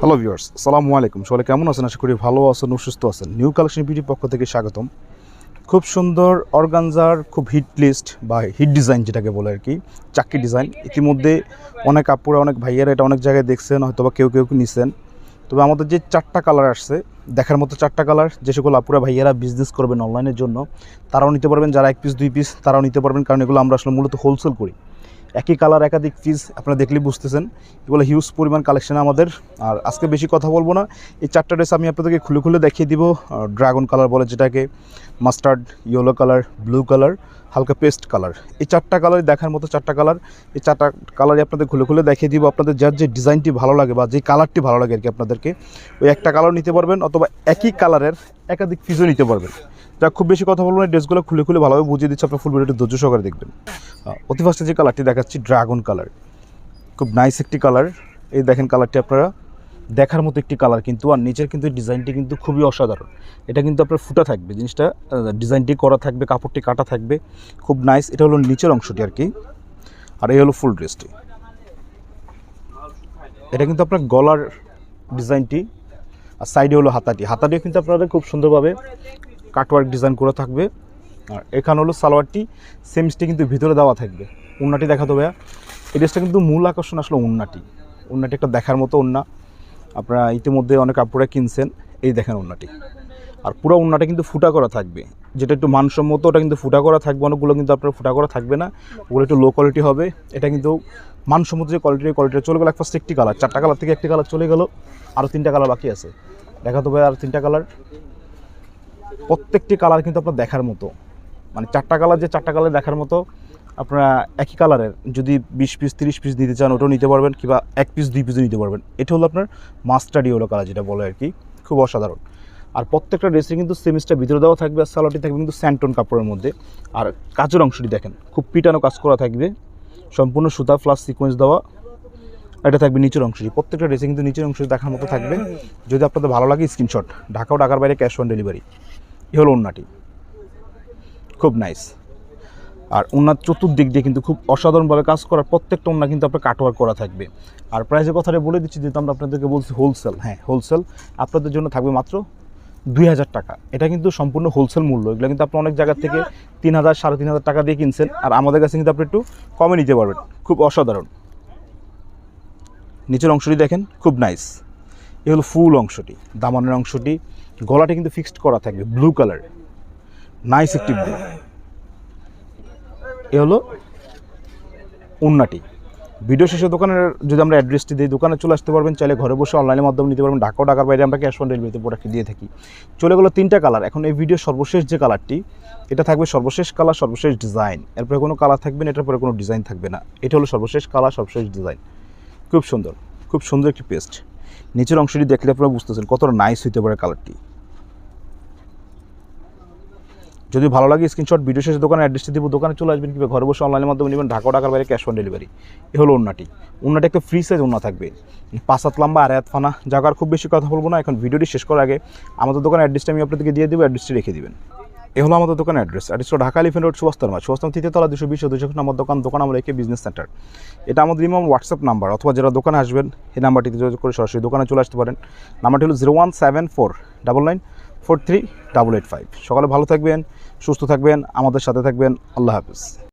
Hello viewers আসসালামু আলাইকুম। সবাই কেমন আছেন? আশা করি ভালো আছেন, সুস্থ আছেন। নিউ কালেকশন বিউটির পক্ষ থেকে স্বাগতম। খুব সুন্দর অর্গানজার, খুব হিট লিস্ট বা হিট ডিজাইন যেটাকে বলে আর কি চাকরি ডিজাইন ইতিমধ্যে অনেক আপুরা, অনেক ভাইয়ারা এটা অনেক জায়গায় দেখছেন হয়তো বা কেউ কেউ নিছেন। তবে আমাদের যে চারটা কালার আসছে, দেখার মতো চারটা কালার যে সকল আপুরা, ভাইয়ারা বিজনেস করবেন অনলাইনের জন্য, তারাও নিতে পারবেন। যারা এক পিস দুই পিস তারাও নিতে পারবেন। কারণ এগুলো আমরা আসলে মূলত হোলসেল করি। একই কালার একাধিক পিস আপনারা দেখলে বুঝতেছেন। এগুলো হিউজ পরিমাণ কালেকশন আমাদের। আর আজকে বেশি কথা বলব না। এই চারটা ড্রেস আমি আপনাদেরকে খুলে খুলে দেখিয়ে দিব। ড্রাগন কালার বলে যেটাকে mustard yellow colour blue colour হালকা পেস্ট কালার এই চারটা কালারই দেখার মতো চারটা কালার এই চারটা কালারই আপনাদের খুলে খুলে দেখিয়ে দিব। আপনাদের যার যে ডিজাইনটি ভালো লাগে বা যে কালারটি ভালো লাগে আর কি আপনাদেরকে, ওই একটা কালার নিতে পারবেন অথবা একই কালারের একাধিক পিসও নিতে পারবেন। যা খুব বেশি কথা বলব না ড্রেসগুলো খুলে খুলে ভালোভাবে বুঝিয়ে দিচ্ছে, আপনার ফুল ভিডিওটি ধৈর্য সহকারে দেখবেন। অতি ফার্স্টে যে কালারটি দেখাচ্ছি ড্রাগন কালার খুব নাইস একটি কালার এই দেখেন কালারটি আপনারা, দেখার মতো একটি কালার কিন্তু, আর নিচের কিন্তু ডিজাইনটি কিন্তু খুবই অসাধারণ। এটা কিন্তু আপনার ফুটা থাকবে, জিনিসটা ডিজাইনটি করা থাকবে, কাপড়টি কাটা থাকবে, খুব নাইস এটা হলো নিচের অংশটি আর কি, আর এই হলো ফুল ড্রেসটি এটা কিন্তু আপনার গলার ডিজাইনটি আর সাইডে হলো হাতাটি। হাতাটিও কিন্তু আপনারা খুব সুন্দরভাবে কাটওয়ার্ক ডিজাইন করা থাকবে। আর এখানে হলো সালোয়ারটি সেমসটি কিন্তু ভিতরে দেওয়া থাকবে। উন্নাটি দেখাতে ভাইয়া। এই ড্রেসটা কিন্তু মূল আকর্ষণ আসলে উন্নাটি। উন্নাটি একটা দেখার মতো উন্না। আপনারা ইতিমধ্যে অনেক কাপড়ে কিনছেন। এই দেখেন উন্নাটি। আর পুরো উন্নাটা কিন্তু ফুটা করা থাকবে। যেটা একটু মানসম্মত, ওটা কিন্তু ফুটা করা থাকবে। অনেকগুলো কিন্তু আপনার ফুটা করা থাকবে না। ওগুলো একটু লো কোয়ালিটি হবে। এটা কিন্তু মানসম্মত যে কোয়ালিটি কোয়ালিটি চলে গেলো। ফার্স্ট একটি কালার চারটা কালার থেকে একটি কালার চলে গেলো। আরও তিনটা কালার বাকি আছে। দেখা তো আর তিনটা কালার প্রত্যেকটি কালার কিন্তু আপনার দেখার মতো। মানে চারটা কালার যে চারটা কালার দেখার মতো আপনারা একই কালারের যদি বিশ পিস তিরিশ পিস নিতে চান, ওটাও নিতে পারবেন কিংবা এক পিস দুই পিসও নিতে পারবেন। এটা হলো আপনার মাস্টার্ডি হলো কালার যেটা বলে আর কি। খুব অসাধারণ। আর প্রত্যেকটা ড্রেসে কিন্তু সেমিসটা ভিতরে দেওয়া থাকবে, আর সালোয়ারটি থাকবে কিন্তু স্যান্টন কাপড়ের মধ্যে। আর কাজের অংশটি দেখেন, খুব পিটানো কাজ করা থাকবে। সম্পূর্ণ সুতা প্লাস সিকোয়েন্স দেওয়া, এটা থাকবে নিচের অংশটি। প্রত্যেকটা ড্রেসে কিন্তু নিচের অংশটি দেখার মতো থাকবে। যদি আপনাদের ভালো লাগে স্ক্রিনশট ঢাকা ও ঢাকার বাইরে ক্যাশ অন ডেলিভারি এ হলো ওন্নাটি খুব নাইস আর ওনার চতুর্দিক দিয়ে কিন্তু খুব অসাধারণভাবে কাজ করার প্রত্যেকটা ওনা কিন্তু আপনার কাটওয়ার করা থাকবে। আর প্রাইসের কথাটা বলে দিচ্ছি, যেহেতু আমরা আপনাদেরকে বলছি হোলসেল হ্যাঁ হোলসেল আপনাদের জন্য থাকবে মাত্র দুই হাজার টাকা। এটা কিন্তু সম্পূর্ণ হোলসেল মূল্য, এগুলো কিন্তু আপনি অনেক জায়গার থেকে তিন হাজার, সাড়ে তিন হাজার টাকা দিয়ে কিনছেন। আর আমাদের কাছে কিন্তু আপনি একটু কমে নিতে পারবেন, খুব অসাধারণ। নিচের অংশটি দেখেন, খুব নাইস এ হলো ফুল অংশটি, দামানের অংশটি গলাটি কিন্তু ফিক্সড করা থাকবে ব্লু কালার নাইস একটি ব্লু এ হলো উন্নাটি ভিডিও শেষে দোকানের যদি আমরা অ্যাড্রেসটি দিই, দোকানে চলে আসতে পারবেন, চাইলে ঘরে বসে অনলাইনের মাধ্যমে নিতে পারবেন। ঢাকা ঢাকার বাইরে আমরা ক্যাশ অন ডেলিভারিতে প্রোডাক্ট দিয়ে থাকি। চলে গেলো তিনটা কালার এখন এই ভিডিও সর্বশেষ যে কালারটি এটা থাকবে সর্বশেষ কালার সর্বশেষ ডিজাইন এরপরে কোনো কালার থাকবে না, এটার পরে কোনো ডিজাইন থাকবে না। এটা হলো সর্বশেষ কালার সর্বশেষ ডিজাইন খুব সুন্দর। খুব সুন্দর একটি পেস্ট নিচের অংশটি দেখলে আপনারা বুঝতেছেন কতটা নাইস হইতে পারে কালারটি যদি ভালো লাগে স্ক্রিনশট ভিডিও শেষে দোকানে অ্যাড্রেসটি দিব, দোকানে চলে আসবেন কিংবা ঘরে বসে অনলাইনের মাধ্যমে নেবেন, ঢাকা ও ঢাকার বাইরে ক্যাশ অন ডেলিভারি এ হলো ওন্নাটি ওন্নাটি একটা ফ্রি সাইজ ওন্না থাকবে। পাঁচ হাত লম্বা আর এক ফানা জায়গার খুব বেশি কথা বলব না, এখন ভিডিওটি শেষ করার আগে আমাদের দোকানের অ্যাড্রেসটা আমি আপনাদেরকে দিয়ে দেবো অ্যাড্রেসটি রেখে দিবেন। এ হলো আমাদের দোকানের অ্যাড্রেস অ্যাড্রেসটা ঢাকা এলিফেন্ট রোড সুবাস্তার মাছ তৃতীয় তলা দুশো বিশ, দুশো নম্বর দোকান দোকান আমরা একে বিজনেস সেন্টার এটা আমাদের ইমাম হোয়াটসঅ্যাপ নাম্বার অথবা যারা দোকানে আসবেন, এই নাম্বারটিতে যোগাযোগ করে সরাসরি দোকানে চলে আসতে পারেন। নাম্বারটি হলো zero one seven four double nine four three double eight five. সকালে ভালো থাকবেন, সুস্থ থাকবেন, আমাদের সাথে থাকবেন। আল্লাহ হাফিজ।